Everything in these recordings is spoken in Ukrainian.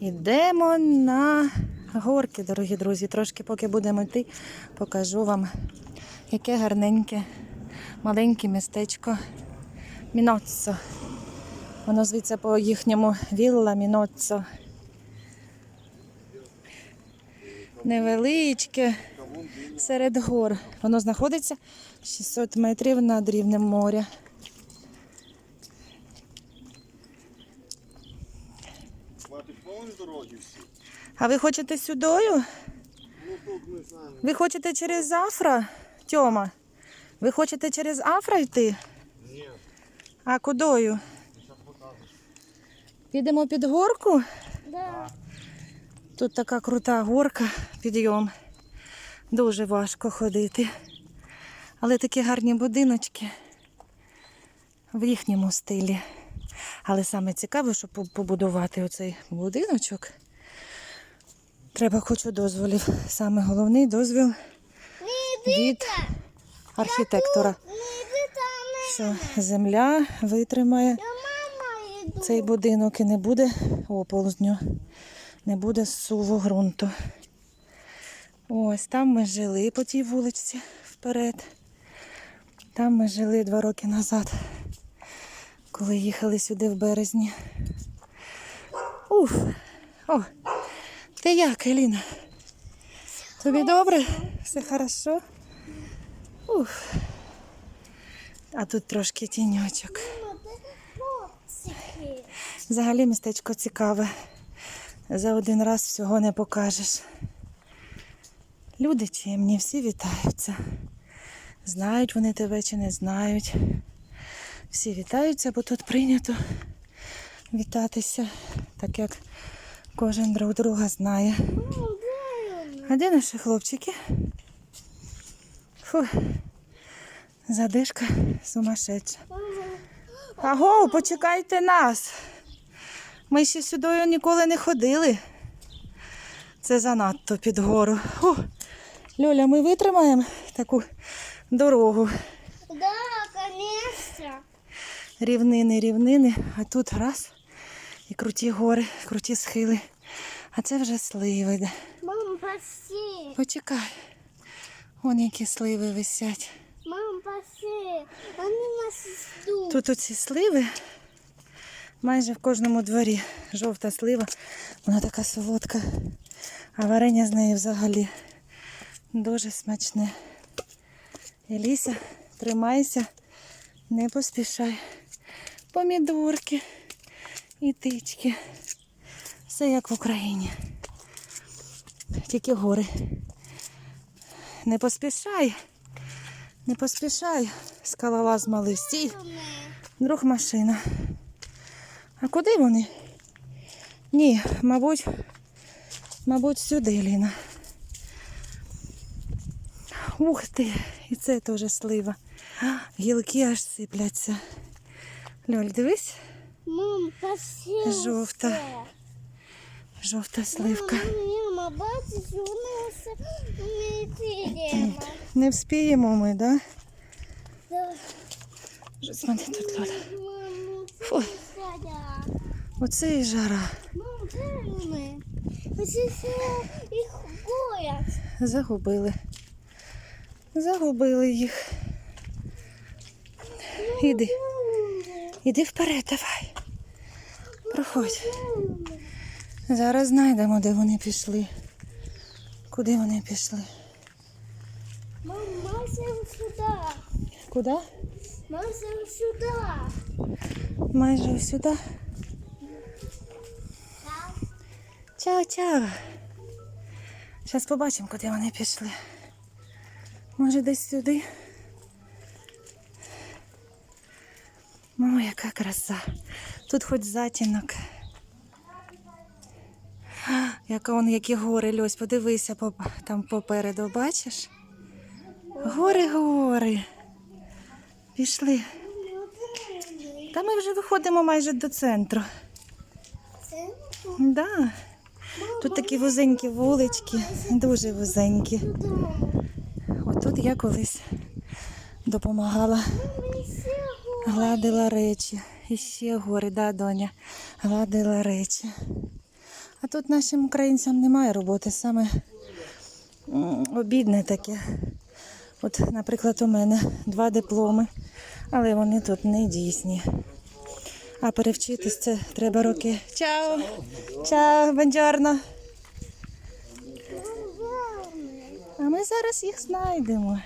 Йдемо на горки, дорогі друзі. Трошки поки будемо йти, покажу вам, яке гарненьке маленьке містечко Міноццо. Воно зветься по їхньому Вілла Міноццо. Невеличке серед гор. Воно знаходиться 600 метрів над рівнем моря. Хватить повні дороги всі. А ви хочете сюдою? Ну тут не знаю. Ви хочете через Афра, Тьома? Ви хочете через Афра йти? Ні, А кудою? Підемо під горку? Да. Тут така крута горка, підйом. Дуже важко ходити. Але такі гарні будиночки в їхньому стилі. Але саме цікаве, щоб побудувати оцей будиночок. Треба хочу дозволів. Саме головний дозвіл від архітектора. Що земля витримає цей будинок і не буде оползню, не буде суву ґрунту. Ось там ми жили по тій вулиці вперед. Там ми жили два роки назад, коли їхали сюди в березні. Уф! О! Ти як, Еліна? Тобі добре? Все хорошо? Уф. А тут трошки тіньочок. Взагалі містечко цікаве. За один раз всього не покажеш. Люди чимні, всі вітаються. Знають вони тебе чи не знають. Всі вітаються, бо тут прийнято вітатися, так як кожен друг друга знає. А де наші хлопчики? Фу. Задишка сумасшедша. Аго, почекайте нас. Ми ще сюди ніколи не ходили. Це занадто під гору. О, Льоля, ми витримаємо таку дорогу. Рівнини, рівнини, а тут раз і круті гори, круті схили. А це вже сливи. Мам, пошли. Почекай. Вон які сливи висять. Мам, пошли. Они нас ждут. Тут оці сливи майже в кожному дворі. Жовта слива, вона така солодка. А варення з неї взагалі дуже смачне. Еліся, тримайся, не поспішай. Помідорки і тички. Все як в Україні. Тільки гори. Не поспішай. Не поспішай, скалолаз малий. Стій. Друг машина. А куди вони? Ні, мабуть, мабуть, сюди, Ліна. Ух ти, і це теж слива. Гілки аж сипляться. Льоль, дивись, Мам. Жовта. жовта сливка. Мама, бачиш, вони все не. Не вспіємо ми, да? Да. Щось мене тут Льоля. Фу, оце і жара. Мам, де вони? Все їх. Загубили. Загубили їх. Іди. Іди вперед, давай. Проходь. Зараз знайдемо, де вони пішли. Куди вони пішли? Мам, Мася сюди. Куди? Мася сюди. Майже сюди. Чао-чао. Зараз побачимо, куди вони пішли. Може, десь сюди. О, яка краса. Тут хоч затінок. А, Яка он, які гори, Льось, подивися поп- там попереду, бачиш? Гори, гори. Пішли. Та ми вже виходимо майже до центру. Це Да. Тут такі вузенькі вулички, дуже вузенькі. Отут я колись допомагала, гладила речі. І ще гори, да, доня, гладила речі. А тут нашим українцям немає роботи, саме обідне таке. От, наприклад, у мене два дипломи, але вони тут не дійсні. А перевчитись це треба роки. Чао! Чао, бонджорно! А ми зараз їх знайдемо.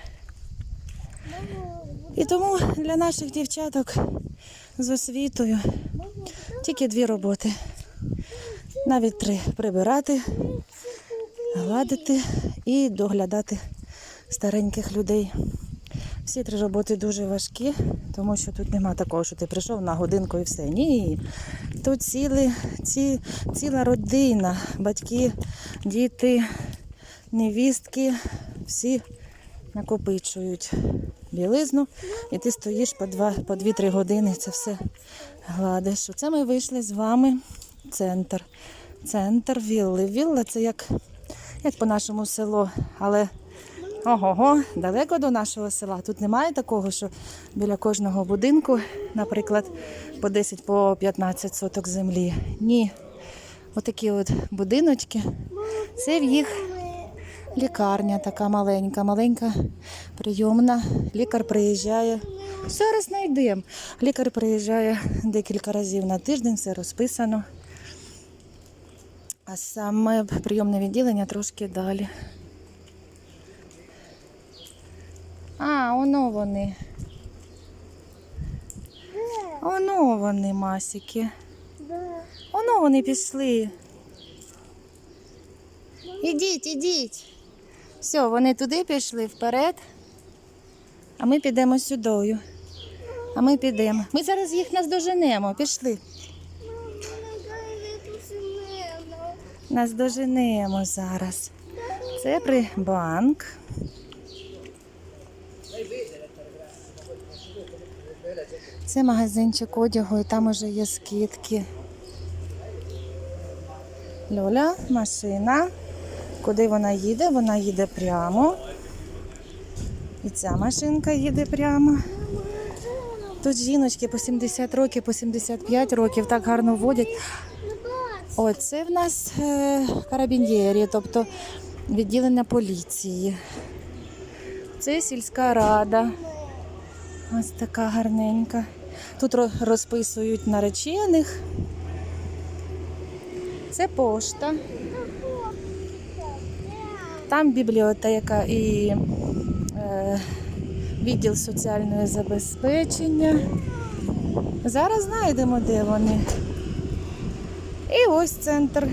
І тому для наших дівчаток з освітою тільки дві роботи. Навіть три прибирати, гладити і доглядати стареньких людей. Всі три роботи дуже важкі, тому що тут нема такого, що ти прийшов на годинку і все. Ні. Тут ціли, ці, ціла родина, батьки, діти, невістки, всі накопичують білизну, і ти стоїш по два, по 2-3 години, це все гладиш. Оце ми вийшли з вами центр. Центр вілли. Вілла це як, як по нашому село, але ого, далеко до нашого села. Тут немає такого, що біля кожного будинку, наприклад, по 10 по 15 соток землі. Ні. Отакі от будиночки. Це в їх лікарня така маленька, маленька, прийомна. Лікар приїжджає. Зараз знайдемо. Лікар приїжджає декілька разів на тиждень, все розписано. А саме прийомне відділення трошки далі. А, оно вони. Оно вони, масики. Да. Оно вони пішли. Ідіть, ідіть. Все, вони туди пішли вперед. А ми підемо сюдою. А ми підемо. Ми зараз їх наздоженемо. Пішли. Наздоженемо зараз. Це при банк. Це магазинчик одягу, і там уже є скидки. Льоля, машина. Куди вона їде? Вона їде прямо. І ця машинка їде прямо. Тут жіночки по 70 років, по 75 років так гарно водять. О, це в нас е, карабінєрі, тобто відділення поліції. Це сільська рада. Ось така гарненька. Тут розписують наречених. Це пошта. Там бібліотека і е, відділ соціального забезпечення. Зараз знайдемо, де вони. І ось центр